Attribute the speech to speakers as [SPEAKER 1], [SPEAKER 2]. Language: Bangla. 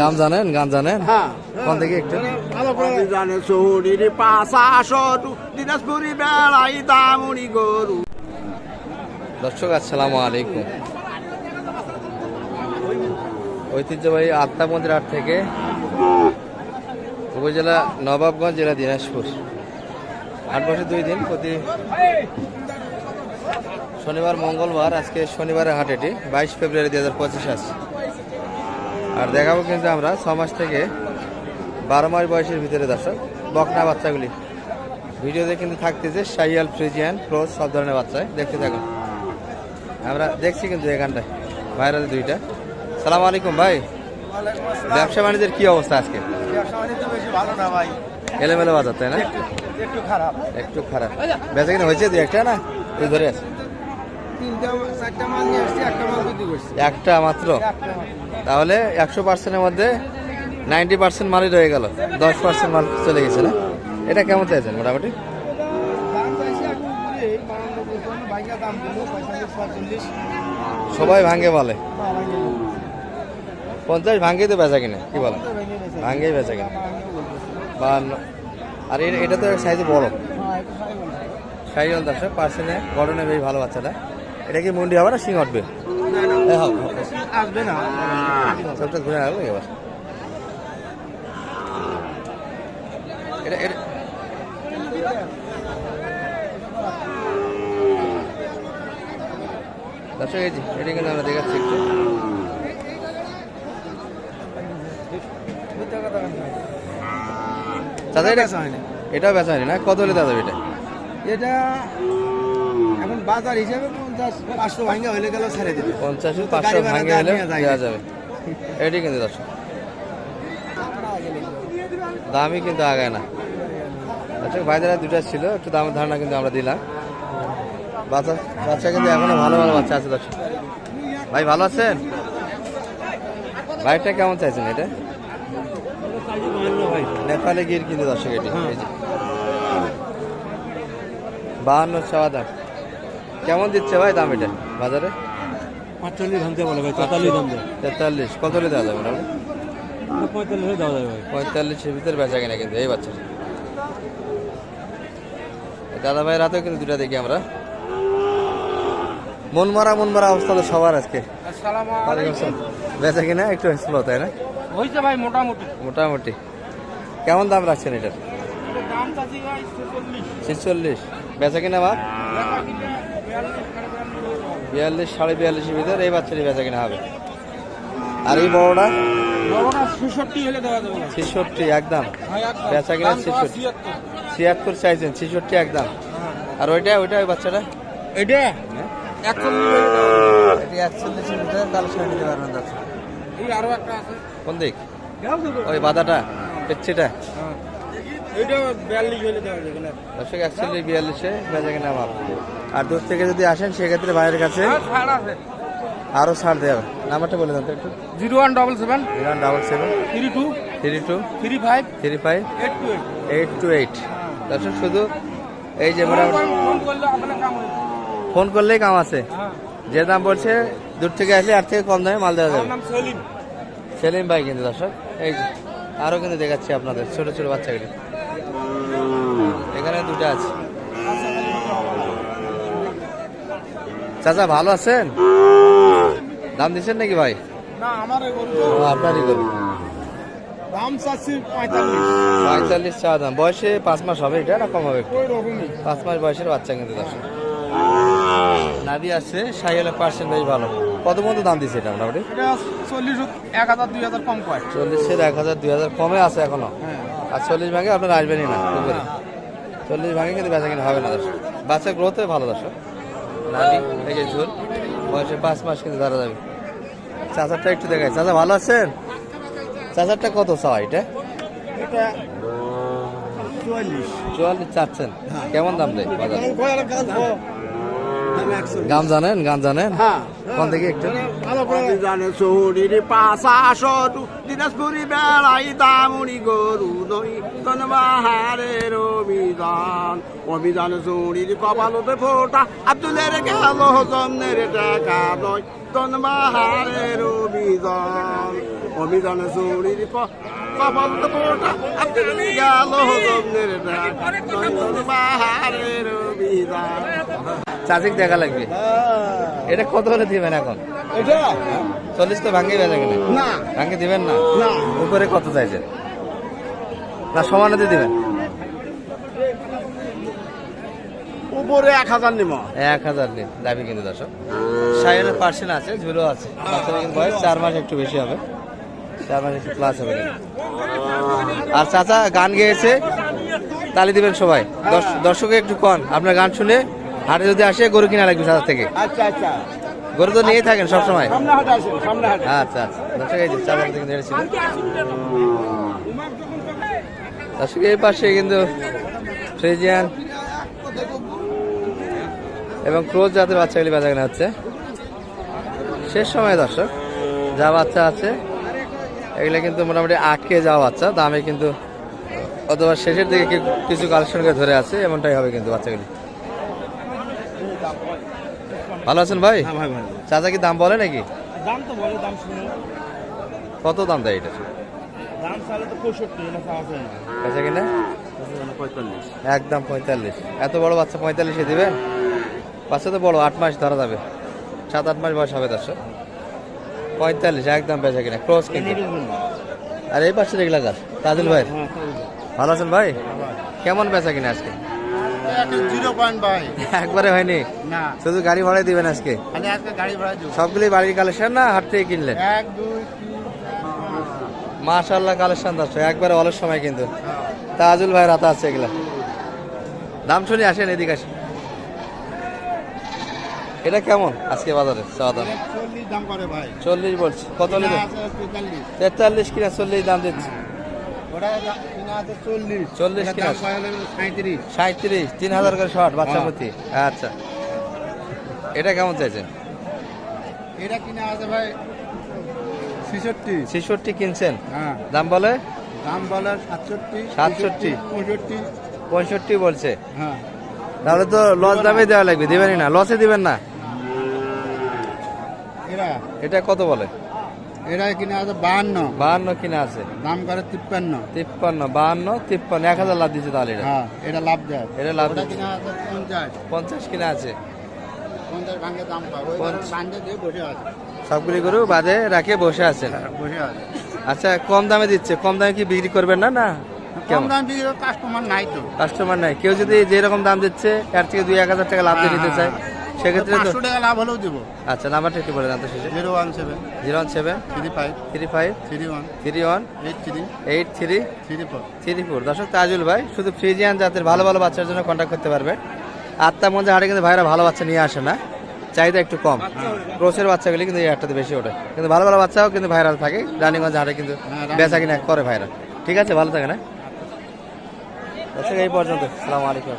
[SPEAKER 1] গান জানেন গান জানেন?
[SPEAKER 2] হ্যাঁ।
[SPEAKER 1] কোন থেকে একটু?
[SPEAKER 2] ভালো করে
[SPEAKER 3] জানে শহরের পাশা সরু দিনাজপুরি বেড়াই দামুনি গরু।
[SPEAKER 1] দর্শক আসসালামু আলাইকুম। ঐতিহ্যবাহী আত্মা মন্দির হাট থেকে উপজেলা নবাবগঞ্জ জেলা দিনাজপুর। আট বছর দুই দিন প্রতি শনিবার মঙ্গলবার আজকে শনিবারের হাট এটি বাইশ ফেব্রুয়ারি দুই হাজার পঁচিশ আছে আর দেখাবো কিন্তু আমরা ছ মাস থেকে বারো মাস বয়সের ভিতরে দর্শক বকনা বাচ্চাগুলি। ভিডিওতে কিন্তু থাকতেছে সাইয়াল ফ্রিজিয়ান ক্লোজ সব ধরনের বাচ্চায় দেখতে থাকুন। আমরা দেখছি কিন্তু এখানটায় ভাইরাল দুইটা। সালাম আলাইকুম ভাই। ব্যবসা বাণিজ্যের কি অবস্থা আজকে? এলোমেলো বাজার তাই না?
[SPEAKER 2] একটু খারাপ।
[SPEAKER 1] একটু খারাপ। বেচা কিনা হয়েছে দুই একটা না? তুই ধরে আছে
[SPEAKER 2] একটা
[SPEAKER 1] মাত্র? তাহলে একশো পার্সেন্টের মধ্যে নাইনটি পার্সেন্ট মালই রয়ে গেল। দশ পার্সেন্ট মাল চলে গেছে না? এটা কেমন চাইছেন মোটামুটি? সবাই ভাঙ্গে বলে। পঞ্চাশ ভাঙ্গেই তো বেচা কিনা কি
[SPEAKER 2] ভেঙে
[SPEAKER 1] ভাঙ্গেই বেচা কিনা। বা আর এটা তো সাইজে বড়।
[SPEAKER 2] সাইজ বলতে
[SPEAKER 1] পার্সেন্টে গঠনে বেশ ভালো বাচ্চাটা। এটা কি মুন্ডি হবে না সিং উঠবে।
[SPEAKER 2] আসবে না
[SPEAKER 1] সবটা ঘুরে আসব এবার এটা এটা দর্শক এই এটা কিন্তু আমরা দেখাচ্ছি একটু? দাদা এটা
[SPEAKER 2] বেচা হয়নি।
[SPEAKER 1] এটাও বেচা হয়নি না কত হলে দাদা এটা
[SPEAKER 2] এটা এখন বাজার হিসেবে পঞ্চাশ পাঁচশো ভাঙা হলে গেল ছেড়ে দিবে।
[SPEAKER 1] পঞ্চাশ পাঁচশো
[SPEAKER 2] গাড়ি
[SPEAKER 1] ভাঙে হলে দেওয়া যাবে। এটি কিন্তু দর্শক। দামই কিন্তু আগায় না। আচ্ছা ভাইদের দুটা ছিল একটু দামের ধারণা কিন্তু আমরা দিলাম। বাচ্চা বাচ্চা কিন্তু এখনও ভালো ভালো বাচ্চা আছে দর্শক। ভাই ভালো আছেন? ভাইটা কেমন চাইছেন এটা? নেপালে গির কিন্তু দর্শক এটি। বাহান্ন চাওয়া দাম কেমন দিচ্ছে ভাই দাম এটা বাজারে?
[SPEAKER 4] বলে ভাই তেতাল্লিশ দাম
[SPEAKER 1] তেতাল্লিশ কত হলে দেওয়া যাবে মোটামুটি
[SPEAKER 4] পঁয়তাল্লিশ দেওয়া যায় ভাই।
[SPEAKER 1] পঁয়তাল্লিশের ভিতরে বেচা কিনা কিন্তু এই বাচ্চা দাদা ভাই রাতেও কিন্তু দুটা দেখি আমরা। মন মারা মন মারা অবস্থা তো সবার আজকে। বেচা কিনা একটু স্লো তাই না?
[SPEAKER 2] হয়েছে ভাই মোটামুটি।
[SPEAKER 1] মোটামুটি। কেমন দাম রাখছেন এটার?
[SPEAKER 2] ছেচল্লিশ।
[SPEAKER 1] বেচা কিনা বা? বিয়াল্লিশ সাড়ে বিয়াল্লিশের ভিতরে এই বাচ্চারই বেচা কিনা হবে। আর এই বড়টা?
[SPEAKER 2] বড়টা ছেষট্টি হলে দেওয়া যাবে। না
[SPEAKER 1] ছেষট্টি একদম। বেচা কিনা ছেষট্টি।
[SPEAKER 2] ছিয়াত্তর।
[SPEAKER 1] চাইছেন ছেষট্টি একদম। আর ওইটা ওইটা ওই বাচ্চাটা?
[SPEAKER 2] এটা? দেওয়া
[SPEAKER 1] একচল্লিশের ভিতরে তাহলে নিতে পারবেন কোন দিক? ওই বাদাটা পেচ্ছিটা
[SPEAKER 2] হ্যাঁ। এইটা বিয়াল্লিশ হলে দেওয়া যাবে না
[SPEAKER 1] দর্শক একচল্লিশ বিয়াল্লিশে বেচা কিনা মাপ আর দূর থেকে যদি আসেন সেক্ষেত্রে বাইরের কাছে আরও ছাড় দেওয়া নাম্বারটা বলে দেন তো একটু।
[SPEAKER 2] Zero one double seven.
[SPEAKER 1] One double seven.
[SPEAKER 2] Three two.
[SPEAKER 1] Three two.
[SPEAKER 2] Three five.
[SPEAKER 1] Three five.
[SPEAKER 2] Eight two eight.
[SPEAKER 1] Eight two eight. দর্শক শুধু এই যে
[SPEAKER 2] ফোন
[SPEAKER 1] করলেই কাম আছে।
[SPEAKER 2] হ্যাঁ।
[SPEAKER 1] যে দাম বলছে দূর থেকে আসলে আর থেকে কম দামে মাল দেওয়া যাবে।
[SPEAKER 2] সেলিম।
[SPEAKER 1] সেলিম ভাই কিন্তু দর্শক। এই যে আরও কিন্তু দেখাচ্ছি আপনাদের ছোট ছোট বাচ্চাগুলি। এখানে দুটো আছে। চাচা ভালো আছেন? দাম দিচ্ছেন নাকি ভাই?
[SPEAKER 2] না আমার গরু। দাম চাচ্ছি পঁয়তাল্লিশ।
[SPEAKER 1] পঁয়তাল্লিশ চা দাম। বয়সে পাঁচ মাস হবে এটা না কম হবে? পাঁচ মাস বয়সের বাচ্চা কিন্তু দর্শক। নাভি আছে সাইকেলের পার্সেন্ট বেশ ভালো। কত মতো দাম দিচ্ছে এটা মোটামুটি?
[SPEAKER 2] চল্লিশ এক হাজার দুই হাজার কম কয়।
[SPEAKER 1] চল্লিশের এক হাজার দুই হাজার কমে আছে এখনও?
[SPEAKER 2] হ্যাঁ।
[SPEAKER 1] আর চল্লিশ ভাগে আপনার আসবেনই না পুকুরে চল্লিশ ভাগে কিন্তু বেচা কিনা হবে না দর্শক। বাচ্চার গ্রোথে ভালো দর্শক। নাভি এই যে ঝুল বয়সে পাঁচ মাস কিন্তু ধরা যাবে। চাচারটা একটু দেখাই। চাচা ভালো আছেন? চাচারটা কত চাওয়া এটা?
[SPEAKER 2] চুয়াল্লিশ।
[SPEAKER 1] চাচ্ছেন। কেমন দাম দেয় বাজার? গান জানেন? গান জানেন?
[SPEAKER 2] হ্যাঁ।
[SPEAKER 1] কোন থেকে একটু?
[SPEAKER 3] জানে দিনাজপুরি বেড়াই দামুনি গরু নই তনবাহারের অভিযান অভিযান শহরের কপালতে ফোটা, আব্দুলের গেল জন্মের টাকা নয় তনবাহারের অভিযান অভিযানে চৌড়ির ক- কপাল কোটা আপনি গেল নন্দন পাহাড়ের অভিযান
[SPEAKER 1] চাচিক দেখা লাগবে। এটা কত হলে দিবেন এখন?
[SPEAKER 2] এটা?
[SPEAKER 1] চল্লিশ তো ভাঙ্গে বেজা কিনা
[SPEAKER 2] না।
[SPEAKER 1] ভাঙ্গে দিবেন না?
[SPEAKER 2] না।
[SPEAKER 1] উপরে কত চাইছেন? না সমানতে দিবেন।
[SPEAKER 3] উপরে এক হাজার নিম
[SPEAKER 1] এক হাজার দাবি কিন্তু দর্শক। পার্সেন্ট আছে ঝুলো আছে। বয়স চার মাস একটু বেশি হবে। চার মাস একটু প্লাস হবে। আর চাচা গান গেয়েছে তালি দিবেন সবাই। দর্শ- দর্শকে একটু কন আপনার গান শুনে। হাটে যদি আসে গরু কিনা লাগবে চাচা থেকে।
[SPEAKER 2] আচ্ছা আচ্ছা।
[SPEAKER 1] গরু তো নিয়েই থাকেন সবসময়। আচ্ছা আচ্ছা। দর্শক এই পাশে কিন্তু ফ্রিজিয়ান এবং ক্রোজ জাতের বাচ্চাগুলি বেচা কেনা হচ্ছে। শেষ সময় দর্শক যা বাচ্চা আছে এগুলো কিন্তু মোটামুটি আটকে যাওয়া বাচ্চা। দামে কিন্তু অথবা শেষের দিকে কিছু কালেকশন করে ধরে আছে এমনটাই হবে কিন্তু বাচ্চাগুলি। ভালো আছেন ভাই?
[SPEAKER 2] হ্যাঁ ভাই
[SPEAKER 1] চাচা কি দাম বলে নাকি?
[SPEAKER 2] দাম তো বলে দাম শুনে।
[SPEAKER 1] কত দাম দেয় এটা?
[SPEAKER 2] দাম চালে তো পঁয়ষট্টি এটা চাওয়া যায় না।
[SPEAKER 1] বেচা কিনা?
[SPEAKER 2] পঁয়তাল্লিশ।
[SPEAKER 1] একদম পঁয়তাল্লিশ। এত বড় বাচ্চা পঁয়তাল্লিশে দিবেন বাচ্চা তো বড় আট মাস ধরা যাবে। সাত আট মাস বয়স হবে দর্শক পঁয়তাল্লিশ একদম বেচা কিনা। ক্রস কিন্তু। আর এই পাশে দেখলা গাছ। ভাই। ভালো আছেন ভাই? কেমন বেচা কিনা আজকে? একবারে হয়নি?
[SPEAKER 2] না।
[SPEAKER 1] শুধু গাড়ি ভাড়াই দিবেন আজকে? সবগুলি বাড়ির কালেকশন না হাট থেকে কিনলেন মাশাল্লাহ কালেকশন দর্শক একবারে অলস সময় কিন্তু। তাজুল ভাই রাতা আছে এগুলা। দাম শুনে আসেন এদিকে আসেন। এটা কেমন আজকে বাজারে? চাওয়া দাম?
[SPEAKER 2] চল্লিশ
[SPEAKER 1] বলছি। কত নিবে?
[SPEAKER 2] তেতাল্লিশ
[SPEAKER 1] কিনা চল্লিশ দাম দিচ্ছি।
[SPEAKER 2] আছে চল্লিশ। সাঁত্রিশ
[SPEAKER 1] তিন হাজার করে শর্ট বাচ্চা। প্রতি আচ্ছা। এটা কেমন চাইছেন?
[SPEAKER 2] এটা কিনা আছে ভাই ছেষট্টি।
[SPEAKER 1] ছেষট্টি কিনছেন?
[SPEAKER 2] হ্যাঁ।
[SPEAKER 1] দাম বলে?
[SPEAKER 2] দাম বলে সাতষট্টি
[SPEAKER 1] সাতষট্টি।
[SPEAKER 2] পঁয়ষট্টি
[SPEAKER 1] পঁয়ষট্টি বলছে।
[SPEAKER 2] হ্যাঁ।
[SPEAKER 1] তাহলে তো লস দামে দেওয়া লাগবে দিবেনই না। লসে দিবেন না। এটা কত বলে?
[SPEAKER 2] এরা কিনা আছে বাহান্ন।
[SPEAKER 1] বাহান্ন কিনা আছে।
[SPEAKER 2] দাম করে তিপ্পান্ন।
[SPEAKER 1] তিপ্পান্ন বাহান্ন তিপ্পান্ন এক হাজার লাভ দিচ্ছে তাহলে এটা
[SPEAKER 2] হ্যাঁ এটা লাভ যায়
[SPEAKER 1] এটা লাভ
[SPEAKER 2] কিনা আছে পঞ্চাশ।
[SPEAKER 1] পঞ্চাশ কিনা আছে।
[SPEAKER 2] পঞ্চাশ ভাঙে দাম পাবে বান্ধে দিয়ে বসে আছে।
[SPEAKER 1] সবগুলি গরু বাদে রাখে বসে আছেন
[SPEAKER 2] বসে আছে।
[SPEAKER 1] আচ্ছা কম দামে দিচ্ছে। কম দামে কি বিক্রি করবেন না না?
[SPEAKER 2] কাস্টমার নাই তো।
[SPEAKER 1] কাস্টমার নাই। কেউ যদি যেরকম দাম দিচ্ছে এর থেকে দুই এক হাজার টাকা লাভ দিয়ে নিতে চায়। সেক্ষেত্রে তো
[SPEAKER 2] টাকা লাভ হলেও দিব।
[SPEAKER 1] আচ্ছা নাম্বারটা একটু বলে জানতে শেষে।
[SPEAKER 2] Zero one seven.
[SPEAKER 1] Zero one seven.
[SPEAKER 2] Three five.
[SPEAKER 1] Three five.
[SPEAKER 2] Three one.
[SPEAKER 1] Three one.
[SPEAKER 2] Eight three.
[SPEAKER 1] Eight three.
[SPEAKER 2] Three four.
[SPEAKER 1] Three four. দর্শক তাজুল ভাই শুধু ফ্রিজিয়ান জাতের ভালো ভালো বাচ্চার জন্য কন্ট্যাক্ট করতে পারবে। আটটা মধ্যে হাটে কিন্তু ভাইরা ভালো বাচ্চা নিয়ে আসে না। চাহিদা একটু কম। ক্রোসের বাচ্চাগুলি কিন্তু এই হাটটাতে বেশি ওঠে। কিন্তু ভালো ভালো বাচ্চাও কিন্তু ভাইরা থাকে। রানীগঞ্জ হাটে কিন্তু
[SPEAKER 2] হ্যাঁ,
[SPEAKER 1] বেচা কিনা করে ভাইরা। ঠিক আছে ভালো থাকে না দর্শক এই পর্যন্ত। সালাম আলাইকুম।